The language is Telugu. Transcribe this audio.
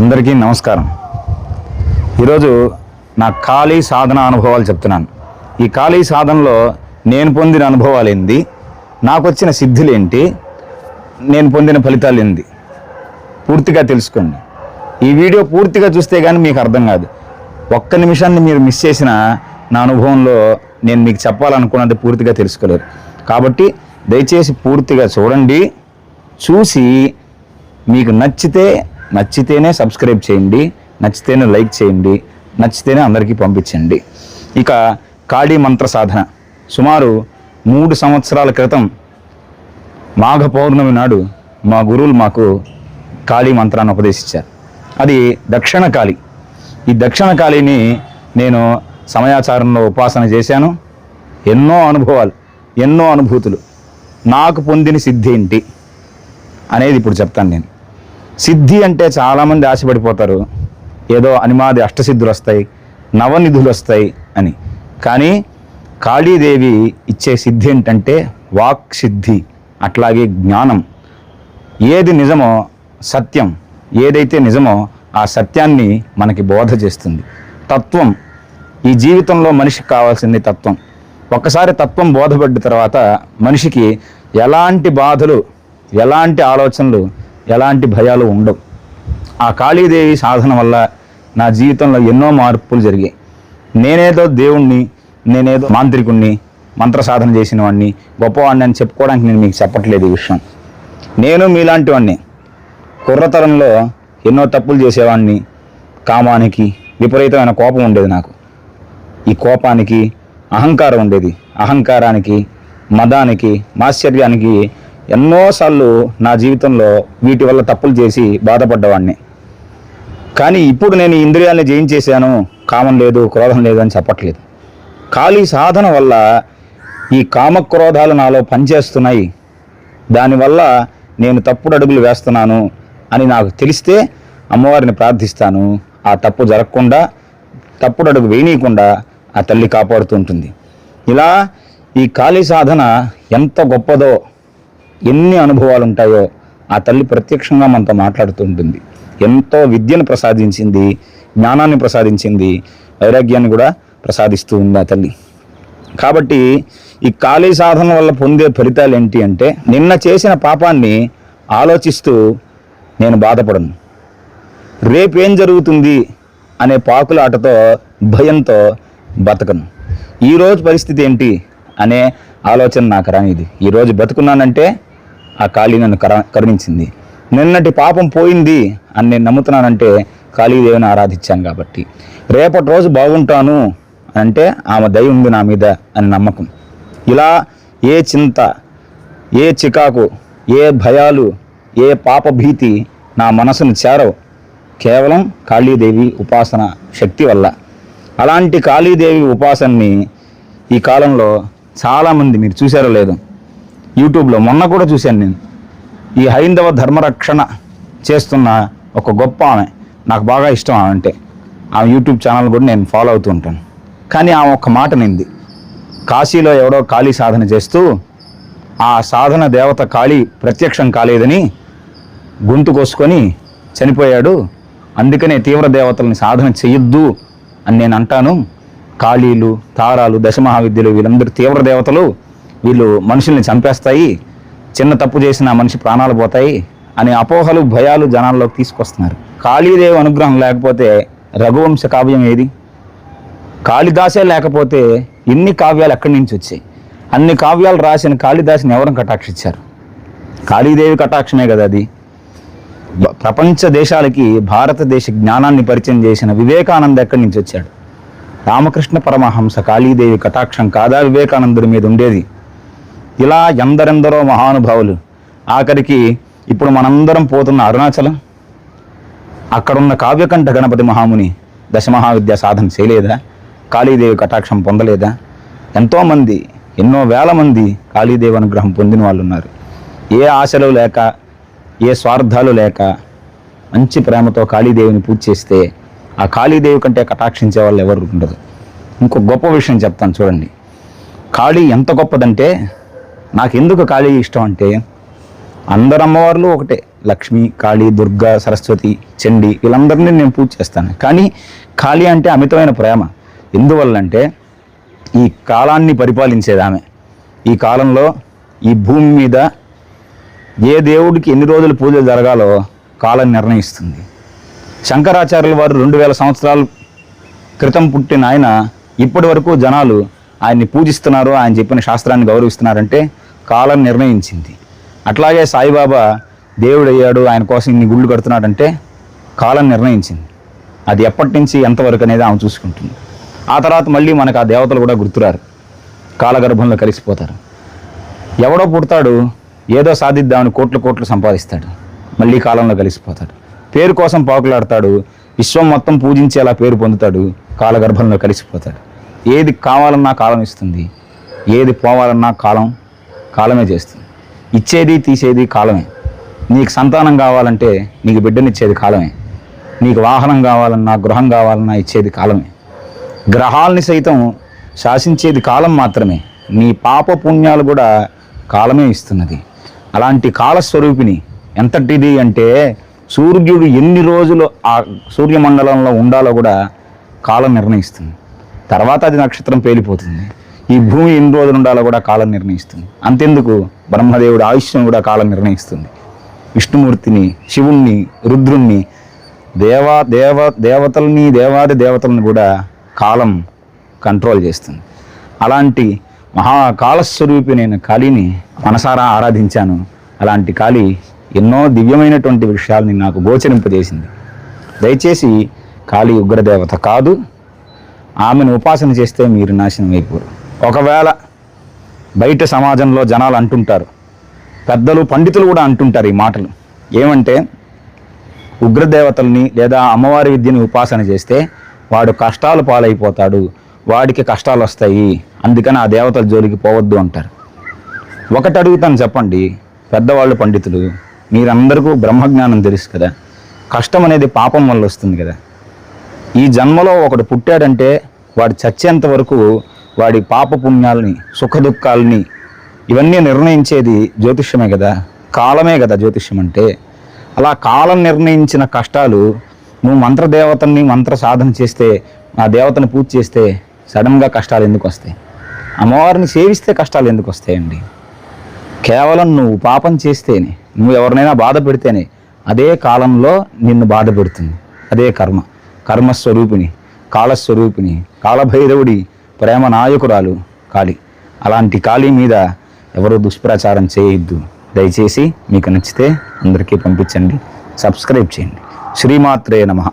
అందరికీ నమస్కారం. ఈరోజు నా ఖాళీ సాధన అనుభవాలు చెప్తున్నాను. ఈ ఖాళీ సాధనలో నేను పొందిన అనుభవాలు ఏంది? నాకు వచ్చిన సిద్ధులు ఏంటి? నేను పొందిన ఫలితాలు ఏంది? పూర్తిగా తెలుసుకోండి. ఈ వీడియో పూర్తిగా చూస్తే కానీ మీకు అర్థం కాదు. ఒక్క నిమిషాన్ని మీరు మిస్ చేసిన నా అనుభవంలో నేను మీకు చెప్పాలనుకున్నది పూర్తిగా తెలుసుకోలేరు. కాబట్టి దయచేసి పూర్తిగా చూడండి. చూసి మీకు నచ్చితే నచ్చితేనే సబ్స్క్రైబ్ చేయండి నచ్చితేనే లైక్ చేయండి నచ్చితేనే అందరికీ పంపించండి. ఇక కాళీ మంత్ర సాధన. సుమారు మూడు సంవత్సరాల క్రితం మాఘ పౌర్ణమి నాడు మా గురువులు మాకు కాళీ మంత్రాన్ని ఉపదేశించారు. అది దక్షిణ కాళి ఈ దక్షిణ కాళీని నేను సమయాచారంలో ఉపాసన చేశాను. ఎన్నో అనుభవాలు ఎన్నో అనుభూతులు. నాకు పొందిన సిద్ధి ఏంటి అనేది ఇప్పుడు చెప్తాను నేను. సిద్ధి అంటే చాలామంది ఆశపడిపోతారు. ఏదో అనిమాది అష్టసిద్ధులు వస్తాయి నవనిధులు వస్తాయి అని. కానీ కాళీదేవి ఇచ్చే సిద్ధి ఏంటంటే వాక్ సిద్ధి అట్లాగే జ్ఞానం. ఏది నిజమో సత్యం ఏదైతే నిజమో ఆ సత్యాన్ని మనకి బోధ చేస్తుంది. తత్వం ఈ జీవితంలో మనిషికి కావాల్సింది తత్వం. ఒక్కసారి తత్వం బోధపడ్డ తర్వాత మనిషికి ఎలాంటి బాధలు ఎలాంటి ఆలోచనలు ఎలాంటి భయాలు ఉండవు. ఆ కాళీదేవి సాధన వల్ల నా జీవితంలో ఎన్నో మార్పులు జరిగాయి. నేనేదో దేవుణ్ణి నేనేదో మాంత్రికుణ్ణి మంత్ర సాధన చేసిన వాడిని గొప్పవాడిని అని చెప్పుకోవడానికి నేను మీకు చెప్పట్లేదు ఈ విషయం. నేను మీలాంటి వాడిని కుర్రతరంలో ఎన్నో తప్పులు చేసేవాడిని కామానికి విపరీతమైన కోపం ఉండేది నాకు. ఈ కోపానికి అహంకారం ఉండేది. అహంకారానికి మదానికి మాశ్చర్యానికి ఎన్నోసార్లు నా జీవితంలో వీటి వల్ల తప్పులు చేసి బాధపడ్డవాడిని కానీ ఇప్పుడు నేను ఈ ఇంద్రియాల్ని జయించేశాను కామం లేదు క్రోధం లేదు అని చెప్పట్లేదు. ఖాళీ సాధన వల్ల ఈ కామక్రోధాలు నాలో పనిచేస్తున్నాయి. దానివల్ల నేను తప్పుడు అడుగులు వేస్తున్నాను అని నాకు తెలిస్తే అమ్మవారిని ప్రార్థిస్తాను. ఆ తప్పు జరగకుండా తప్పుడు అడుగు వేయనీయకుండా ఆ తల్లి కాపాడుతూ ఉంటుంది. ఇలా ఈ ఖాళీ సాధన ఎంత గొప్పదో ఎన్ని అనుభవాలు ఉంటాయో ఆ తల్లి ప్రత్యక్షంగా మనతో మాట్లాడుతూ ఉంటుంది ఎంతో విద్యను ప్రసాదించింది జ్ఞానాన్ని ప్రసాదించింది వైరాగ్యాన్ని కూడా ప్రసాదిస్తూ ఉంది ఆ తల్లి. కాబట్టి ఈ ఖాళీ సాధన వల్ల పొందే ఫలితాలు ఏంటి అంటే నిన్న చేసిన పాపాన్ని ఆలోచిస్తూ నేను బాధపడను. రేపేం జరుగుతుంది అనే పాకులాటతో భయంతో బతకను. ఈరోజు పరిస్థితి ఏంటి అనే ఆలోచన నాకు రానిది. ఈరోజు బతుకున్నానంటే ఆ కాళీ నన్ను కర కరుణించింది. నిన్నటి పాపం పోయింది అని నేను నమ్ముతున్నానంటే కాళీదేవిని ఆరాధించాను కాబట్టి. రేపటి రోజు బాగుంటాను అంటే ఆమె దయ ఉంది నా మీద అని నమ్మకం. ఇలా ఏ చింత ఏ చికాకు ఏ భయాలు ఏ పాప భీతి నా మనసును చేరవు. కేవలం కాళీదేవి ఉపాసన శక్తి వల్ల. అలాంటి కాళీదేవి ఉపాసనని ఈ కాలంలో చాలామంది మీరు చూసారో లేదు. యూట్యూబ్లో మొన్న కూడా చూశాను నేను. ఈ హైందవ ధర్మరక్షణ చేస్తున్న ఒక గొప్ప ఆమె. నాకు బాగా ఇష్టం ఆమె అంటే. ఆమె యూట్యూబ్ ఛానల్ కూడా నేను ఫాలో అవుతూ ఉంటాను. కానీ ఆమె ఒక్క మాట నింది. కాశీలో ఎవడో కాళీ సాధన చేస్తూ ఆ సాధన దేవత కాళీ ప్రత్యక్షం కాలేదని గొంతు కోసుకొని చనిపోయాడు. అందుకనే తీవ్ర దేవతల్ని సాధన చేయొద్దు అని నేను అంటాను. కాళీలు తారాలు దశమహావిద్యలు వీళ్ళందరూ తీవ్ర దేవతలు. వీళ్ళు మనుషుల్ని చంపేస్తాయి చిన్న తప్పు చేసిన మనిషి ప్రాణాలు పోతాయి అనే అపోహలు భయాలు జనాల్లోకి తీసుకొస్తున్నారు. కాళీదేవి అనుగ్రహం లేకపోతే రఘువంశ కావ్యం ఏది? కాళిదాసే లేకపోతే ఇన్ని కావ్యాలు ఎక్కడి నుంచి వచ్చాయి? అన్ని కావ్యాలు రాసిన కాళిదాసుని ఎవరు కటాక్షించారు? కాళీదేవి కటాక్షమే కదా అది. ప్రపంచ దేశాలకి భారతదేశ జ్ఞానాన్ని పరిచయం చేసిన వివేకానంద ఎక్కడి నుంచి వచ్చాడు? రామకృష్ణ పరమహంస కాళీదేవి కటాక్షం కాదా వివేకానందుడి మీద ఉండేది? ఇలా ఎందరెందరో మహానుభావులు ఆఖరికి ఇప్పుడు మనందరం పోతున్న అరుణాచలం. అక్కడున్న కావ్యకంఠ గణపతి మహాముని దశమహావిద్య సాధన చేయలేదా? కాళీదేవి కటాక్షం పొందలేదా? ఎంతోమంది ఎన్నో వేల మంది కాళీదేవి అనుగ్రహం పొందిన వాళ్ళు ఉన్నారు ఏ ఆశలు లేక ఏ స్వార్థాలు లేక మంచి ప్రేమతో కాళీదేవిని పూజ చేస్తే ఆ కాళీదేవి కంటే కటాక్షించే వాళ్ళు ఎవరు ఉండదు ఇంకో గొప్ప విషయం చెప్తాను చూడండి. కాళీ ఎంత గొప్పదంటే నాకు ఎందుకు కాళీ ఇష్టం అంటే అందరు అమ్మవార్లు ఒకటే. లక్ష్మి కాళీ దుర్గా సరస్వతి చండి వీళ్ళందరినీ నేను పూజ చేస్తాను. కానీ కాళీ అంటే అమితమైన ప్రేమ. ఎందువల్లంటే ఈ కాలాన్ని పరిపాలించేది ఆమె. ఈ కాలంలో ఈ భూమి మీద ఏ దేవుడికి ఎన్ని రోజులు పూజలు జరగాలో కాలం నిర్ణయిస్తుంది. శంకరాచార్యుల వారు రెండు వేల సంవత్సరాల క్రితం పుట్టిన ఆయన ఇప్పటి వరకు జనాలు ఆయన్ని పూజిస్తున్నారు ఆయన చెప్పిన శాస్త్రాన్ని గౌరవిస్తున్నారంటే కాలం నిర్ణయించింది. అట్లాగే సాయిబాబా దేవుడు అయ్యాడు ఆయన కోసం ఇన్ని గుళ్ళు కడుతున్నాడంటే కాలం నిర్ణయించింది. అది ఎప్పటి నుంచి ఎంతవరకు అనేది ఆమె చూసుకుంటుంది. ఆ తర్వాత మళ్ళీ మనకు ఆ దేవతలు కూడా గుర్తురారు. కాలగర్భంలో కలిసిపోతారు. ఎవడో పుడతాడు ఏదో సాధిద్దామని కోట్లు కోట్లు సంపాదిస్తాడు. మళ్ళీ కాలంలో కలిసిపోతాడు. పేరు కోసం పాకులాడతాడు విశ్వం మొత్తం పూజించేలా పేరు పొందుతాడు కాలగర్భంలో కలిసిపోతాడు. ఏది కావాలన్నా కాలం ఇస్తుంది. ఏది పోవాలన్నా కాలం కాలమే చేస్తుంది. ఇచ్చేది తీసేది కాలమే. నీకు సంతానం కావాలంటే నీకు బిడ్డనిచ్చేది కాలమే. నీకు వాహనం కావాలన్నా గృహం కావాలన్నా ఇచ్చేది కాలమే. గ్రహాల్ని సైతం శాసించేది కాలం మాత్రమే. నీ పాప పుణ్యాలు కూడా కాలమే ఇస్తున్నది. అలాంటి కాలస్వరూపిణి ఎంతటిది అంటే సూర్యుడు ఎన్ని రోజులు ఆ సూర్యమండలంలో ఉండాలో కూడా కాలం నిర్ణయిస్తుంది. తర్వాత అది నక్షత్రం పేలిపోతుంది. ఈ భూమి ఎన్ని రోజులు ఉండాలో కూడా కాలం నిర్ణయిస్తుంది. అంతెందుకు బ్రహ్మదేవుడు ఆయుష్యం కూడా కాలం నిర్ణయిస్తుంది. విష్ణుమూర్తిని శివుణ్ణి రుద్రుణ్ణి దేవా దేవ దేవతల్ని దేవాది దేవతల్ని కూడా కాలం కంట్రోల్ చేస్తుంది. అలాంటి మహాకాలస్వరూపినైన కాళీని మనసారా ఆరాధించాను. అలాంటి కాళీ ఎన్నో దివ్యమైనటువంటి విషయాల్ని నాకు గోచరింపజేసింది. దయచేసి కాళీ ఉగ్రదేవత కాదు. ఆమెను ఉపాసన చేస్తే మీరు నాశనం అయిపోరు. ఒకవేళ బయట సమాజంలో జనాలు అంటుంటారు పెద్దలు పండితులు కూడా అంటుంటారు ఈ మాటలు. ఏమంటే ఉగ్రదేవతల్ని లేదా అమ్మవారి విద్యని ఉపాసన చేస్తే వాడు కష్టాలు పాలైపోతాడు వాడికి కష్టాలు వస్తాయి అందుకని ఆ దేవతల జోలికి పోవద్దు అంటారు. ఒకటి అడుగుతాను చెప్పండి పెద్దవాళ్ళు పండితులు మీరందరికీ బ్రహ్మజ్ఞానం తెలుసు కదా. కష్టం అనేది పాపం వల్ల వస్తుంది కదా. ఈ జన్మలో ఒకడు పుట్టాడంటే వాడు చచ్చేంత వరకు వాడి పాప పుణ్యాలని సుఖదుఖాలని ఇవన్నీ నిర్ణయించేది జ్యోతిష్యమే కదా? కాలమే కదా జ్యోతిష్యం అంటే? అలా కాలం నిర్ణయించిన కష్టాలు నువ్వు మంత్రదేవతని మంత్ర సాధన చేస్తే ఆ దేవతని పూజ చేస్తే సడన్గా కష్టాలు ఎందుకు వస్తాయి? అమ్మవారిని సేవిస్తే కష్టాలు ఎందుకు వస్తాయండి? కేవలం నువ్వు పాపం చేస్తేనే నువ్వు ఎవరినైనా బాధ పెడితేనే అదే కాలంలో నిన్ను బాధ పెడుతుంది. అదే కర్మ. కర్మస్వరూపిణి. కాళస్వరూపిణి కాలభైరవుడి ప్రేమ నాయకురాలు కాళి. అలాంటి కాళీ మీద ఎవరు దుష్ప్రచారం చేయొద్దు. దయచేసి మీకు నచ్చితే అందరికీ పంపించండి. సబ్స్క్రైబ్ చేయండి. శ్రీమాత్రే నమః.